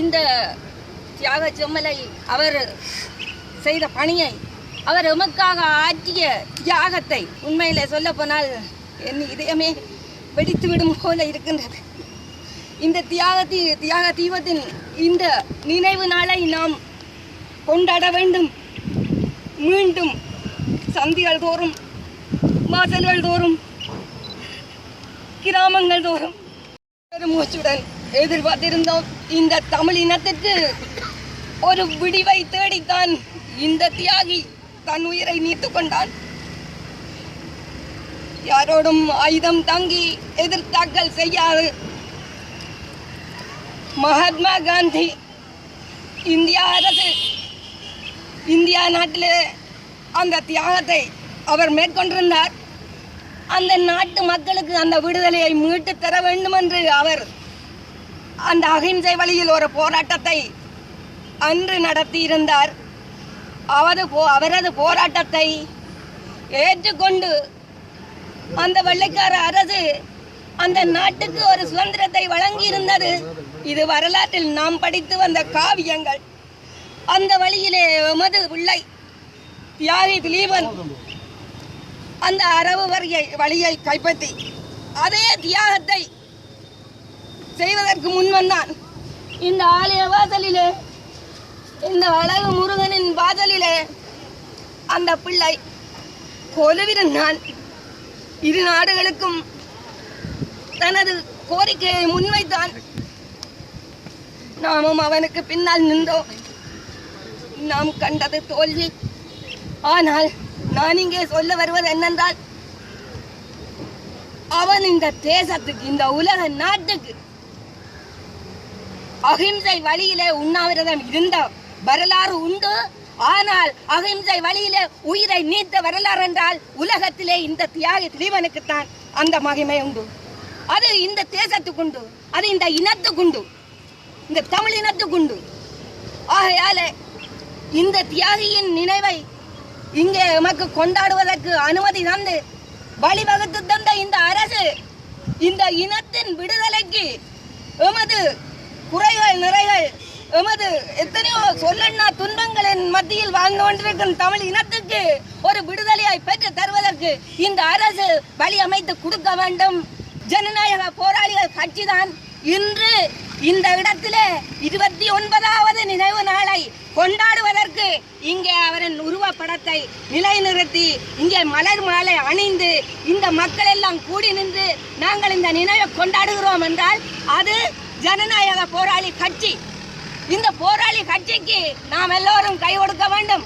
இந்த தியாக செம்மலை அவர் செய்த பணியை அவர் எமக்காக ஆற்றிய தியாகத்தை உண்மையில் சொல்ல போனால் என் இதயமே வெடித்து விடும் போல இருக்கின்றது. இந்த தியாகத்தி தியாக தீபத்தின் இந்த நினைவு நாளை நாம் கொண்டாட வேண்டும். மீண்டும் சந்திகள் தோறும் வாசல்கள் தோறும் கிராமங்கள் தோறும் பெருமூச்சுடன் எதிர்பார்த்திருந்தோம். இந்த தமிழ் இனத்திற்கு ஒரு விடிவை தேடித்தான் இந்த தியாகி தன் உயிரை நீத்துக் கொண்டான். யாரோடும் ஆயுதம் தங்கி எதிர்த்தாக்கல் செய்யாது மகாத்மா காந்தி இந்தியா அரசு இந்தியா நாட்டிலே அந்த தியாகத்தை அவர் மேற்கொண்டிருந்தார். அந்த நாட்டு மக்களுக்கு அந்த விடுதலையை மீட்டு தர வேண்டும் என்று அவர் அந்த அகிம்சை வழியில் ஒரு போராட்டத்தை அன்று நடத்தியிருந்தார். அவரது போ அவரது போராட்டத்தை ஏற்றுக்கொண்டு அந்த வெள்ளைக்கார அரசு அந்த நாட்டுக்கு ஒரு சுதந்திரத்தை வழங்கியிருந்தது. இது வரலாற்றில் நாம் படித்து வந்த காவியங்கள். அந்த வழியிலே எமது பிள்ளை தியாகி திலீபன் அந்த அரபு வரியை வழியை கைப்பற்றி அதே தியாகத்தை செய்வதற்கு முன் வந்தான். இந்த ஆலய வாசலிலே இந்த அழகு முருகனின் வாசலிலே அந்த பிள்ளை கொலுவிருந்தான் இரு நாடுகளுக்கும் தனது கோரிக்கையை முன்வைத்தான். நாமும் அவனுக்கு பின்னால் நின்றோம். நாம் கண்டது தோல்வி. ஆனால் நான் இங்கே சொல்ல வருவது என்னென்றால் அவன் இந்த தேசத்துக்கு இந்த உலக நாட்டுக்கு அகிம்சை வழியிலே உண்ணாவிரதம் இருந்த வரலாறு உண்டு. ஆனால் அகிம்சை வழியிலே உயிரை நீத்த வரலாறு என்றால் உலகத்திலே இந்த தியாகி திலீபனுக்குத்தான் அந்த மகிமை உண்டு. அது இந்த தேசத்துக்குண்டு அது இந்த இனத்துக்குண்டு இந்த தமிழ் இனத்துக்குண்டு ஆகையாலே இந்த தியாகியின் நினைவை இங்கே எமக்கு கொண்டாடுவதற்கு அனுமதி தந்து வழிவகுத்து தந்த இந்த அரசு இந்த இனத்தின் விடுதலைக்கு எமது குறைகள் நிறைகள். எமது எத்தனையோ சொல்லண்ணா துன்பங்களின் மத்தியில் வாழ்ந்து கொண்டிருக்கும் தமிழ் இனத்துக்கு ஒரு விடுதலையை பெற்று தருவதற்கு இந்த அரசு வழி அமைத்து கொடுக்க வேண்டும். ஜனநாயக போராளிகள் கட்சிதான். இன்று இந்த இடத்திலே இருபத்தி ஒன்பதாவது நினைவு நாளை கொண்டாடுவதற்கு இங்கே அவரின் உருவப்படத்தை நிலைநிறுத்தி இங்கே மலர் மாலை அணிந்து இந்த மக்கள் எல்லாம் கூடி நின்று நாங்கள் இந்த நினைவை கொண்டாடுகிறோம் என்றால் அது ஜனநாயக போராளி கட்சி. இந்த போராளி கட்சிக்கு நாம் எல்லோரும் கை கொடுக்க வேண்டும்.